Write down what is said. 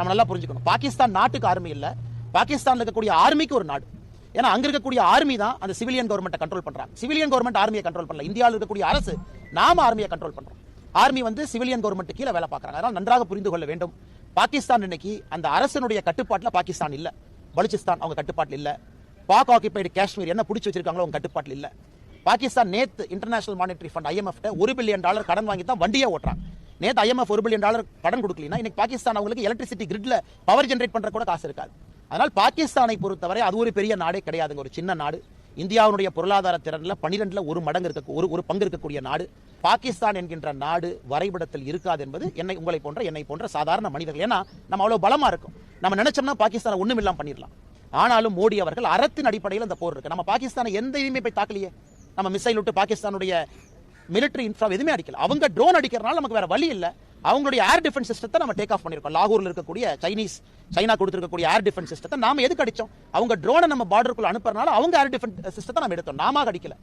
நம்ம நல்லா புரிஞ்சுக்கணும். பாகிஸ்தான் நாட்டுக்கு ஆர்மி இல்லை. பாகிஸ்தானில் இருக்கக்கூடிய ஆர்மிக்கு ஒரு நாடு. ஏன்னா அங்க இருக்கக்கூடிய ஆர்மி தான் அந்த சிவிலியன் கவர்மெண்ட்டை கண்ட்ரோல் பண்றாங்க. சிவிலியன் கவர்மெண்ட் ஆர்மியை கண்ட்ரோல் பண்ணல. இந்தியாவில் இருக்கக்கூடிய அரசு நாம ஆர்மியை கண்ட்ரோல் பண்றோம். ஆர்மி வந்து சிவிலியன் கவர்மெண்ட் கீழே வேலை பார்க்கறாங்க. அதனால நன்றாக புரிந்து கொள்ள வேண்டும். பாகிஸ்தான் இன்னைக்கு அந்த அரசனுடைய கட்டுப்பாட்டில் பாகிஸ்தான் இல்ல. பலுச்சிஸ்தான் அவங்க கட்டுப்பாட்டில் இல்ல. பாக் ஆக்கிபைடு காஷ்மீர் என்ன பிடிச்சி வச்சிருக்காங்களோ அவங்க கட்டுப்பாட்டில் இல்ல. பாகிஸ்தான் நேத்து இன்டர்நேஷனல் மானிட்டரி ஃபண்ட் ஐஎம்எஃப் ஒரு பில்லியன் டாலர் கடன் வாங்கி தான் வண்டியே ஓட்டுறாங்க. நேத்து ஐஎம்எஃப் ஒரு பில்லியன் டாலர் கடன் கொடுக்கலனா இன்னைக்கு பாகிஸ்தான் அவங்களுக்கு எலக்ட்ரிசிட்டி கிரிட்ல பவர் ஜென்ரேட் பண்ற கூட காசு இருக்காது. அதனால் பாகிஸ்தானை பொறுத்தவரை அது ஒரு பெரிய நாடே கிடையாதுங்க. ஒரு சின்ன நாடு. இந்தியாவுடைய பொருளாதார திறன்ல பன்னிரெண்டுல ஒரு மடங்கு இருக்க ஒரு ஒரு பங்கு இருக்கக்கூடிய நாடு. பாகிஸ்தான் என்கின்ற நாடு வரைபடத்தில் இருக்காது என்பது என்னை உங்களை போன்ற என்னை போன்ற சாதாரண மனிதர்கள். ஏன்னா நம்ம அவ்வளோ பலமா இருக்கும். நம்ம நினைச்சோம்னா பாகிஸ்தானை ஒன்றும் இல்லாமல் பண்ணிடலாம். ஆனாலும் மோடி அவர்கள் அறத்தின் அடிப்படையில் அந்த போர் இருக்கு. நம்ம பாகிஸ்தானை எந்த இதுவுமே போய் தாக்கலையே? நம்ம மிசைல் விட்டு பாகிஸ்தானுடைய மிலிட்டரி இன்ஃப்ரா எதுவுமே அடிக்கல. அவங்க ட்ரோன் அடிக்கிறனால நமக்கு வேற வழி இல்ல. அவங்களுடைய ஏர் டிஃபென்ஸ் சிஸ்டத்தை நம்ம டேக் ஆஃப் பண்ணிருக்கோம். லாகூர்ல இருக்கக்கூடிய சைனீஸ் சைனா கொடுத்துருக்கக்கூடிய ஏர் டிஃபென்ஸ் சிஸ்டத்தை நாம எதுக்கு அடிச்சோம்? அவங்க ட்ரோனை நம்ம பார்டருக்குள்ள அனுப்புறனால அவங்க ஏர் டிஃபென்ஸ் சிஸ்டத்தை நம்ம எடுத்தோம். நாம அடிக்கல.